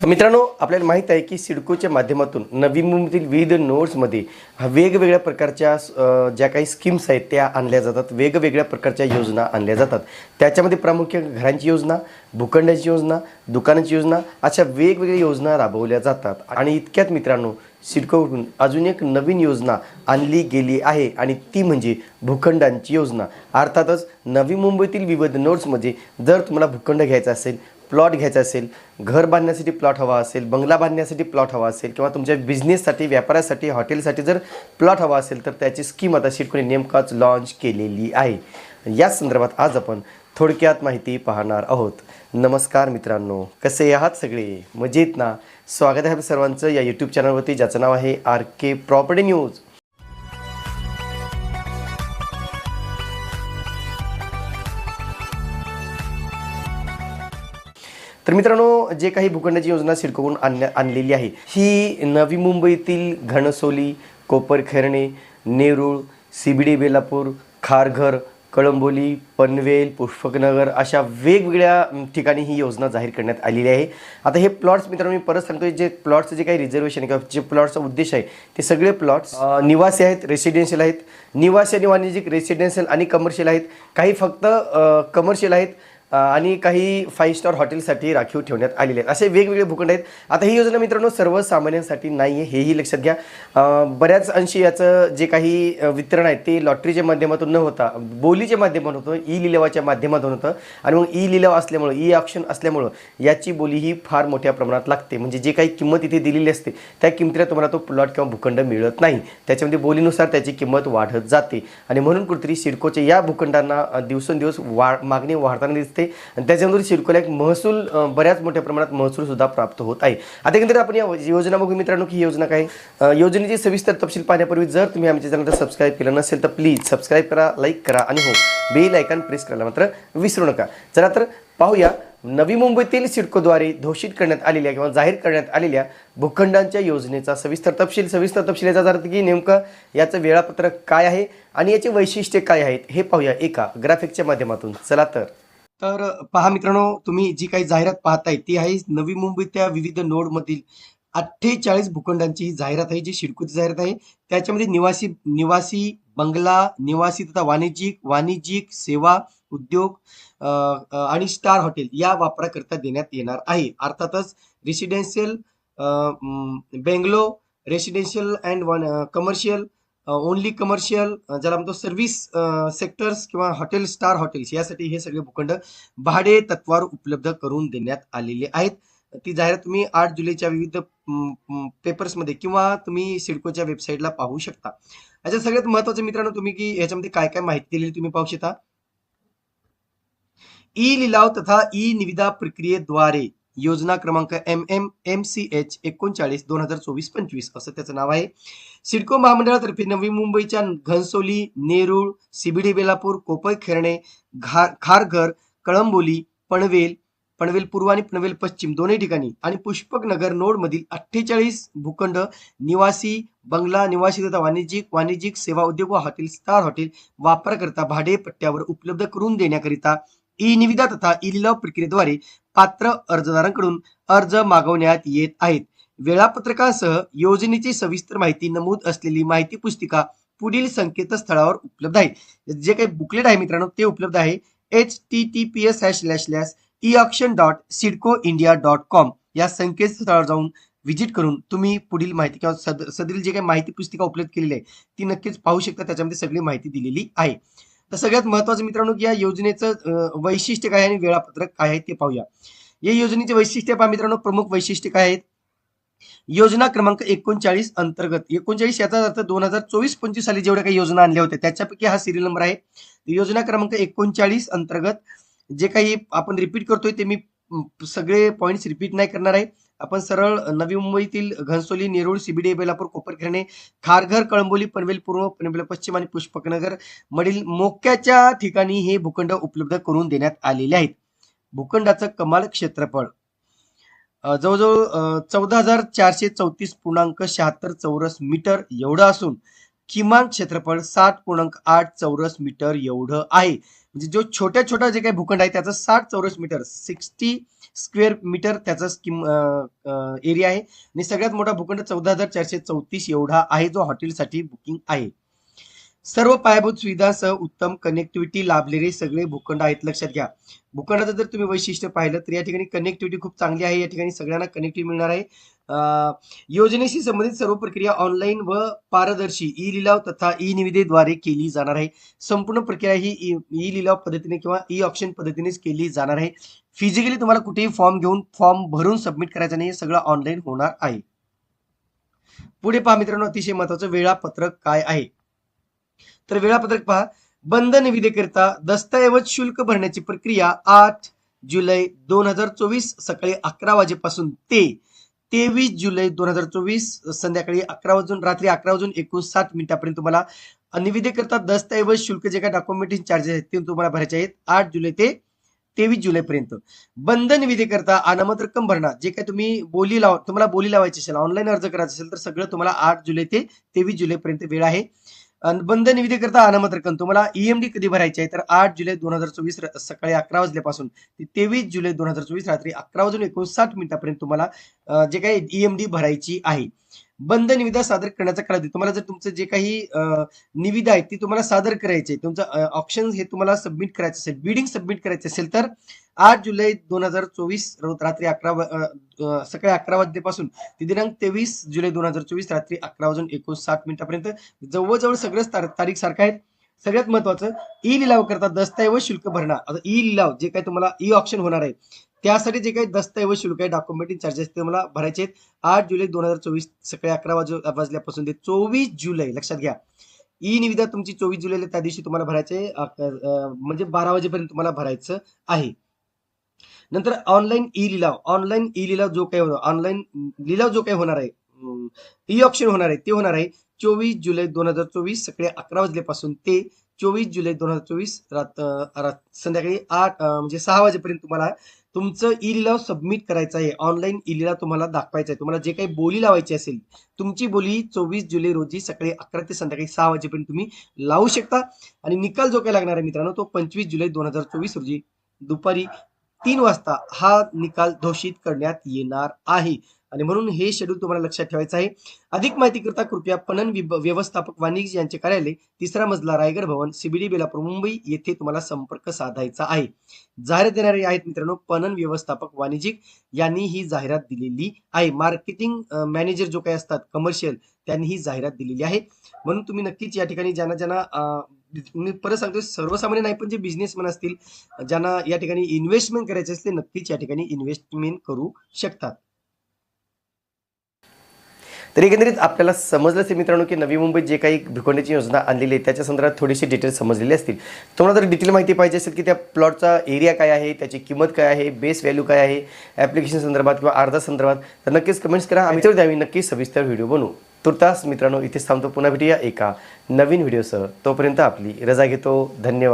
मित्रांनो आपल्याला माहीत आहे की सिडकोच्या माध्यमातून नवी मुंबईतील विविध नोड्समध्ये वेगवेगळ्या प्रकारच्या ज्या काही स्कीम्स आहेत त्या आणल्या जातात. वेगवेगळ्या प्रकारच्या योजना आणल्या जातात. त्याच्यामध्ये प्रामुख्याने घरांची योजना भूखंडाची योजना दुकानाची योजना अशा वेगवेगळ्या योजना राबवल्या जातात. आणि इतक्यात मित्रांनो सिडकोकडून अजून एक नवीन योजना आणली गेली आहे आणि ती म्हणजे भूखंडांची योजना. अर्थातच नवी मुंबईतील विविध नोड्समध्ये जर तुम्हाला भूखंड घ्यायचा असेल प्लॉट घ्यायचा असेल घर बांधण्यासाठी प्लॉट हवा असेल बंगला बांधण्यासाठी प्लॉट हवा असेल किंवा तुमच्या बिझनेससाठी व्यापारासाठी हॉटेलसाठी जर प्लॉट हवा असेल तर त्याची स्कीम आता सिडकोने नेमकाच लॉन्च केलेली आहे. याच संदर्भात आज आपण थोडक्यात माहिती पाहणार आहोत. नमस्कार मित्रांनो कसे आहात सगळे? मजेत ना? स्वागत आहे सर्वांचं या यूट्यूब चॅनलवरती ज्याचं नाव आहे आर के प्रॉपर्टी न्यूज. तर मित्रांनो जे काही भूखंडाची योजना सिडकोकडून आणण्या आणलेली आहे ही नवी मुंबईतील घणसोली कोपरखेरणे नेरूळ सी बेलापूर खारघर कळंबोली पनवेल पुष्पकनगर अशा वेगवेगळ्या ठिकाणी ही योजना जाहीर करण्यात आलेली आहे. आता हे प्लॉट्स मित्रांनो मी परत सांगतो जे प्लॉट्सचं जे काही रिझर्वेशन किंवा जे प्लॉटचा उद्देश आहे ते सगळे प्लॉट्स निवासी आहेत रेसिडेन्शियल आहेत. निवासी आणि वाणिज्यिक रेसिडेन्शियल आणि कमर्शियल आहेत. काही फक्त कमर्शियल आहेत आणि काही फाईव्ह स्टार हॉटेलसाठी राखीव ठेवण्यात आलेले आहेत. असे वेगवेगळे भूखंड आहेत. आता ही योजना मित्रांनो सर्वसामान्यांसाठी नाही आहे हेही लक्षात घ्या. बऱ्याच अंशी याचं जे काही वितरण आहे ते लॉटरीच्या माध्यमातून न होता बोलीच्या माध्यमातून होतं ई लिलावाच्या माध्यमातून होतं. आणि मग ई लिलाव असल्यामुळं ई ऑप्शन असल्यामुळं याची बोली ही फार मोठ्या प्रमाणात लागते. म्हणजे जे काही किंमत इथे दिलेली असते त्या किमतीला तुम्हाला तो प्लॉट किंवा भूखंड मिळत नाही. त्याच्यामध्ये बोलीनुसार त्याची किंमत वाढत जाते. आणि म्हणून कुठेतरी सिडकोच्या या भूखंडांना दिवसेंदिवस वा मागणी वाढताना दिसते. आणि त्याच्यामधून सिडकोला एक महसूल बऱ्याच मोठ्या प्रमाणात महसूल सुद्धा प्राप्त होत आहे. आता एकंदरीत आपण या योजना बघू मित्रांनो की योजना काय? योजनेची सविस्तर तपशील पाहण्यापूर्वी जर तुम्ही आमच्या चॅनलला सबस्क्राईब केलं नसेल तर प्लीज सबस्क्राईब करा लाईक करा आणि हो बेल आयकॉन प्रेस करायला मात्र विसरू नका. चला तर पाहूया नवी मुंबईतील सिडकोद्वारे घोषित करण्यात आलेल्या किंवा जाहीर करण्यात आलेल्या भूखंडांच्या योजनेचा सविस्तर तपशील. सविस्तर तपशील याचा अर्थ की नेमकं याचं वेळापत्रक काय आहे आणि याची वैशिष्ट्ये काय आहेत हे पाहूया एका ग्राफिकच्या माध्यमातून. चला तर. तर पहा मित्रांनो तुम्ही जी काही जाहिरात पाहताय ती आहे नवी मुंबईतल्या विविध नोडमधील अठ्ठेचाळीस भूखंडांची ही जाहिरात आहे जी शिडकोची जाहिरात आहे. त्याच्यामध्ये निवासी निवासी बंगला निवासी तथा वाणिज्यिक वाणिज्यिक सेवा उद्योग आणि स्टार हॉटेल या वापराकरिता देण्यात येणार आहे. अर्थातच residential bungalow residential and one commercial only commercial ज्याला म्हणतो सर्व्हिस सेक्टर्स किंवा हॉटेल स्टार हॉटेल्स यासाठी हे सगळे भूखंड भाडे तत्वावर उपलब्ध करून देण्यात आलेले आहेत. ती जाहिरात तुम्ही आठ जुलैच्या विविध पेपर्समध्ये किंवा तुम्ही सिडकोच्या वेबसाईटला पाहू शकता. याच्यात सगळ्यात महत्वाचं मित्रांनो तुम्ही की याच्यामध्ये काय काय माहिती दिलेली तुम्ही पाहू शकता? ई लिलाव तथा ई निविदा प्रक्रियेद्वारे योजना क्रमांक M M M C H एकोणचाळीस दोन हजार चोवीस पंचवीस असं त्याचं नाव आहे. सिडको महामंडळातर्फे नवी मुंबईच्या घनसोली नेरूळ सिबिडी बेलापूर कोपय खेरणे घा खारघर कळंबोली पणवेल पनवेल पूर्व आणि पनवेल पश्चिम दोन्ही ठिकाणी आणि पुष्पक नगर नोड मधील अठ्ठेचाळीस भूखंड निवासी बंगला निवासी तथा वाणिज्यिक वाणिज्यिक सेवा उद्योग व हॉटेल स्टार हॉटेल वापराकरिता भाडे पट्ट्यावर उपलब्ध करून देण्याकरिता ई निविदा तथा ई लिलाव प्रक्रियेद्वारे पात्र अर्जदारांकडून अर्ज मागवण्यात येत आहेत. वेळापत्रकासह योजनेची सविस्तर माहिती नमूद असलेली माहिती पुस्तिका पुढील संकेतस्थळावर उपलब्ध आहे. जे काही बुकलेट आहे मित्रांनो ते उपलब्ध आहे. H T T P S hash lash slash E option dot CIDCO India dot com या संकेतस्थळावर जाऊन व्हिजिट करून तुम्ही पुढील माहिती किंवा सद सदरील जे काही माहिती पुस्तिका उपलब्ध केलेली आहे ती नक्कीच पाहू शकता. त्याच्यामध्ये सगळी माहिती दिलेली आहे. तर सगळ्यात महत्वाचं मित्रांनो की या योजनेचं वैशिष्ट्य काय आहे आणि वेळापत्रक काय आहे ते पाहूया. या योजनेचे वैशिष्ट्य पहा मित्रांनो प्रमुख वैशिष्ट्य काय आहेत? योजना क्रमांक एकोणचाळीस अंतर्गत एकोणचाळीस याचा अर्थ दोन हजार चोवीस पंचवीस साली जेवढ्या काही योजना आणल्या होत्या त्याच्यापैकी हा सिरियल नंबर आहे. योजना क्रमांक एकोणचाळीस अंतर्गत जे काही आपण रिपीट करतोय ते मी सगळे पॉईंट्स रिपीट नाही करणार आहे. आपण सरळ नवी मुंबईतील घनसोली नेरूळ सीबीडी बेलापूर कोपरखेरणे खारघर कळंबोली पनवेल पूर्व पनवेल पश्चिम आणि पुष्पकनगर मधील मोक्याच्या ठिकाणी हे भूखंड उपलब्ध करून देण्यात आलेले आहेत. भूखंडाचं कमाल क्षेत्रफळ. जवळजवळ चौदा हजार चारशे चौतीस पूर्णांक शहात्तर चौरस मीटर एवढं असून किमान क्षेत्रफळ सात पूर्णांक आठ चौरस मीटर एवढं आहे. म्हणजे जो छोट्या छोटा जे काही भूखंड आहे त्याचं साठ चौरस मीटर सिक्स्टी स्क्वेअर मीटर त्याचा स्किम एरिया आहे. आणि सगळ्यात मोठा भूखंड चौदा हजार चारशे चौतीस एवढा आहे जो हॉटेलसाठी बुकिंग आहे. सर्व पायाभूत सुविधासह उत्तम कनेक्टिव्हिटी लाभलेले सगळे भूखंड आहेत लक्षात घ्या. भूखंडाचं जर तुम्ही वैशिष्ट्य पाहिलं तर या ठिकाणी कनेक्टिव्हिटी खूप चांगली आहे या ठिकाणी सगळ्यांना कनेक्टिव्हिटी मिळणार आहे. योजनेशी संबंधित सर्व प्रक्रिया ऑनलाईन व पारदर्शी ई लिलाव तथा ई निविदेद्वारे केली जाणार आहे. संपूर्ण प्रक्रिया ही ई लिलाव पद्धतीने किंवा ई ऑप्शन पद्धतीनेच केली जाणार आहे. फिजिकली तुम्हाला कुठेही फॉर्म घेऊन फॉर्म भरून सबमिट करायचा नाही हे सगळं ऑनलाईन होणार आहे. पुढे पहा मित्रांनो अतिशय महत्वाचं वेळापत्रक काय आहे? तर वेळापत्रक पहा. बंद निविदेकरिता दस्तऐवज शुल्क भरण्याची प्रक्रिया आठ जुलै दोन हजार चोवीस सकाळी अकरा वाजेपासून ते तेवीस जुलै दोन हजार चोवीस संध्याकाळी अकरा वाजून रात्री अकरा वाजून एकोणसाठ मिनिटापर्यंत तुम्हाला निविदेकरता दस्तऐवज शुल्क जे काही डॉक्युमेंटेशन चार्जेस आहेत ते तुम्हाला भरायचे आहेत आठ जुलै ते तेवीस जुलैपर्यंत. बंद निविदेकरता अनामत रक्कम भरणा जे काही तुम्ही बोली लाव तुम्हाला बोली लावायची असेल ऑनलाईन अर्ज करायचा असेल तर सगळं तुम्हाला आठ जुलै ते तेवीस जुलैपर्यंत वेळ आहे. अन बंद निविदेकरता अनामत रक्कम तुम्हाला ईएमडी कधी भरायची आहे? तर आठ जुलै दोन हजार चोवीस सकाळी अकरा वाजल्यापासून ते तेवीस जुलै दोन हजार चोवीस रात्री अकरा वाजून एकोणसाठ मिनिटापर्यंत तुम्हाला जे काही ईएमडी भरायची आहे. बंद निविदा सादर करण्याचा कालावधी. तुम्हाला जर तुमचं जे काही निविदा आहे ती तुम्हाला सादर करायची आहे तुमचं ऑप्शन हे तुम्हाला सबमिट करायचं असेल बिडिंग सबमिट करायचं असेल तर आठ जुलै दोन हजार चोवीस रात्री अकरा सकाळी अकरा वाजल्यापासून ते दिनांक तेवीस जुलै दोन हजार चोवीस रात्री अकरा वाजून एकोणसाठ मिनिटापर्यंत जवळजवळ सगळंच तारीख सारखं आहे. सगळ्यात महत्वाचं ई लिलाव करता दस्तऐवज शुल्क भरणा. आता ई लिलाव जे काही तुम्हाला ई ऑप्शन होणार आहे त्यासाठी जे काही दस्तऐवज शुल्क आहे डॉक्युमेंटिंग चार्जेस ते मला भरायचे आहेत. आठ जुलै दोन हजार चोवीस सकाळी अकरा वाज वाजल्यापासून ते चोवीस जुलै लक्षात घ्या. ई निविदा तुमची चोवीस जुलैला त्या दिवशी तुम्हाला भरायचे म्हणजे बारा वाजेपर्यंत तुम्हाला भरायचं आहे. नंतर ऑनलाईन ई लिलाव ऑनलाईन ई लिलाव जो काही ऑनलाईन लिलाव जो काही होणार आहे ई ऑप्शन होणार आहे ते होणार आहे चोवीस जुलै दोन हजार चोवीस सकाळी अकरा वाजल्यापासून ते चोवीस जुलै दोन हजार चोवीस रात संध्याकाळी आठ म्हणजे सहा वाजेपर्यंत तुम्हाला तुमचं ई लिलाव सबमिट करायचं आहे. ऑनलाईन ई लिलाव तुम्हाला दाखवायचा आहे. तुम्हाला जे काही बोली लावायची असेल तुमची बोली चोवीस जुलै रोजी सकाळी अकरा ते संध्याकाळी सहा वाजेपर्यंत तुम्ही लावू शकता. आणि निकाल जो काही लागणार आहे मित्रांनो तो पंचवीस जुलै दोन हजार चोवीस रोजी दुपारी तीन वाजता हा निकाल घोषित करण्यात येणार आहे. आणि म्हणून हे शेड्यूल तुम्हाला लक्षात ठेवायचं आहे. अधिक माहिती करता कृपया पणन व्यवस्थापक वाणिज्य यांचे कार्यालय तिसरा मजला रायगड भवन सीबीडी बेलापूर मुंबई येथे तुम्हाला संपर्क साधायचा आहे. जाहिरात देणारे आहेत मित्रांनो पणन व्यवस्थापक वाणिज्यिक यांनी ही जाहिरात दिलेली आहे. मार्केटिंग मॅनेजर जो काही असतात कमर्शियल त्यांनी ही जाहिरात दिलेली आहे. म्हणून तुम्ही नक्कीच या ठिकाणी ज्यांना ज्यांना मी परत सांगतो सर्वसामान्य नाही पण जे बिझनेसमॅन असतील ज्यांना या ठिकाणी इन्व्हेस्टमेंट करायचे असते नक्कीच या ठिकाणी इन्व्हेस्टमेंट करू शकतात. तर एकंदरीत आपल्याला समजलं असेल मित्रांनो की नवी मुंबईत जे काही भूखंडाची योजना आणलेली आहे त्याच्या संदर्भात थोडीशी डिटेल समजलेली असतील. तुम्हाला जर डिटेल माहिती पाहिजे असेल की त्या प्लॉटचा एरिया काय आहे त्याची किंमत काय आहे बेस व्हॅल्यू काय आहे ॲप्लिकेशन संदर्भात किंवा अर्धा संदर्भात तर नक्कीच कमेंट्स करा. आम्ही तर आम्ही नक्कीच सविस्तर व्हिडिओ बनवू. तुर्तास मित्रांनो इथेच थांबतो. पुन्हा भेटूया एका नवीन व्हिडिओसह तोपर्यंत आपली रजा घेतो. धन्यवाद.